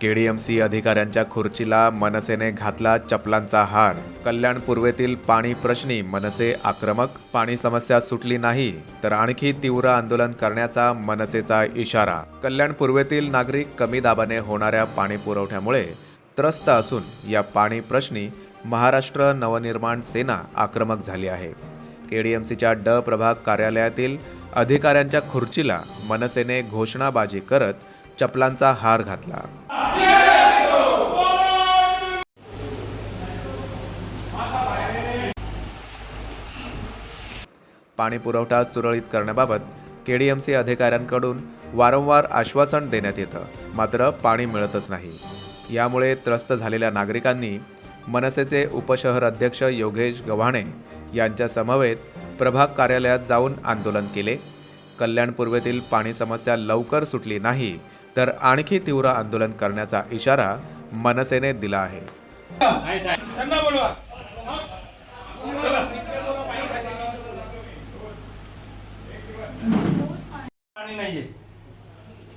KDMC अधिकाऱ्यांच्या खुर्चीला मनसेने घातला चपलांचा हार. कल्याण पूर्वेतील पाणी प्रश्नी मनसे आक्रमक पाणी समस्या सुटली नाही तर आणखी तीव्र आंदोलन करण्याचा मनसेचा इशारा. कल्याण पूर्वेतील नागरिक कमी दाबाने होणाऱ्या पाणी पुरवठ्यामुळे त्रस्त असून या पाणी प्रश्नी महाराष्ट्र नवनिर्माण सेना आक्रमक झाली आहे. केडीएमसीच्या ड प्रभाग कार्यालयातील अधिकाऱ्यांच्या खुर्चीला मनसेने घोषणाबाजी करत चपलांचा हार घातला. पाणी पुरवठा सुरळीत करण्याबाबत केडीएमसी अधिकाऱ्यांकडून वारंवार आश्वासन देण्यात येतं. मात्र पाणी मिळतच नाही. यामुळे त्रस्त झालेल्या नागरिकांनी मनसेचे उपशहर अध्यक्ष योगेश गव्हाणे यांच्या समवेत प्रभाग कार्यालयात जाऊन आंदोलन केले. कल्याण पूर्वेतील पाणी समस्या लवकर सुटली नाही. तर आणखी तीव्र आंदोलन करण्याचा इशारा मनसेने दिला आहे. त्यांना बोलवा. पाणी नाहीये.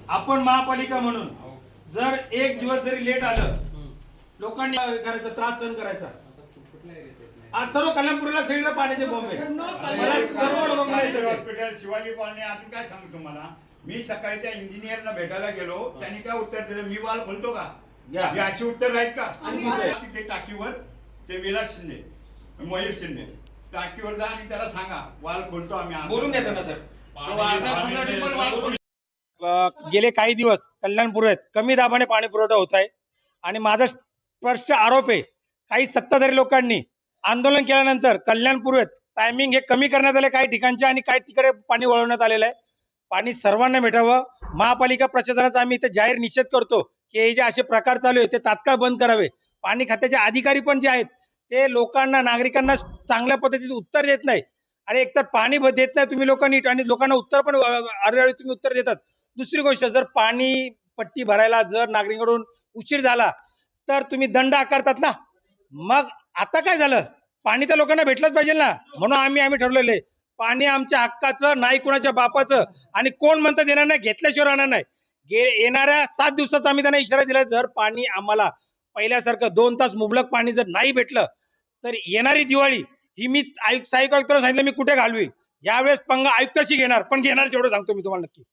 आपण महापालिका म्हणून जर एक दिवस जरी लेट आलं लोकांनी करायचा त्रास सहन करायचा. आज सर्व कल्याणपूरला सगळीकडे पाण्याचे बॉम्ब आहे मला सर्व. हॉस्पिटल शिवाजी कॉलनी आता काय सांगू तुम्हाला? मी सकाळी त्या इंजिनियरना भेटायला गेलो. त्यांनी काय उत्तर दिलं? मी वाल खोलतो का? या. हे अशी उत्तर आहेत का. तिथे टाकीवर ते विलास शिंदे मयूर शिंदे. टाकीवर जा आणि त्याला सांगा वाल खोलतो आम्ही. बोलून घ्या त्यांना सर. तो अर्धा तासासाठी पण वाल खोलतो. अ, गेले काही दिवस कल्याणपूर्वेत कमी दाबाने पाणी पुरवठा होत आहे. आणि माझा स्पष्ट आरोप आहे. काही सत्ताधारी लोकांनी आंदोलन केल्यानंतर कल्याणपूर्वेत टायमिंग हे कमी करण्यात आले काही ठिकाणचे आणि काही तिकडे पाणी वळवण्यात आलेलं आहे. पाणी सर्वांना भेटावं महापालिका प्रशासनाचा आम्ही इथे जाहीर निषेध करतो की हे जे असे प्रकार चालू आहे ते तात्काळ बंद करावे. पाणी खात्याचे अधिकारी पण जे आहेत ते लोकांना नागरिकांना चांगल्या पद्धतीत उत्तर देत नाही. अरे एकतर पाणी देत नाही तुम्ही लोकांनी आणि लोकांना उत्तर पण अरवेळी तुम्ही उत्तर देतात. दुसरी गोष्ट जर पाणी पट्टी भरायला जर नागरिकांकडून उशीर झाला तर तुम्ही दंड आकारतात ना. मग आता काय झालं? पाणी तर लोकांना भेटलंच पाहिजे ना. म्हणून आम्ही आम्ही ठरवलेले. पाणी आमच्या हक्काचं नाही कुणाच्या बापाचं. आणि कोण म्हणतात येणार नाही घेतल्याशिवाय राहणार नाही. गे येणाऱ्या सात दिवसाचा आम्ही त्यांना इशारा दिला जर पाणी आम्हाला पहिल्यासारखं दोन तास मुबलक पाणी जर नाही भेटलं तर येणारी दिवाळी ही मी आयुक्त आयुक्ताला सांगितलं मी कुठे घालवी यावेळेस पंगा आयुक्ताशी घेणार पण घेणार जेवढं सांगतो मी तुम्हाला नक्की.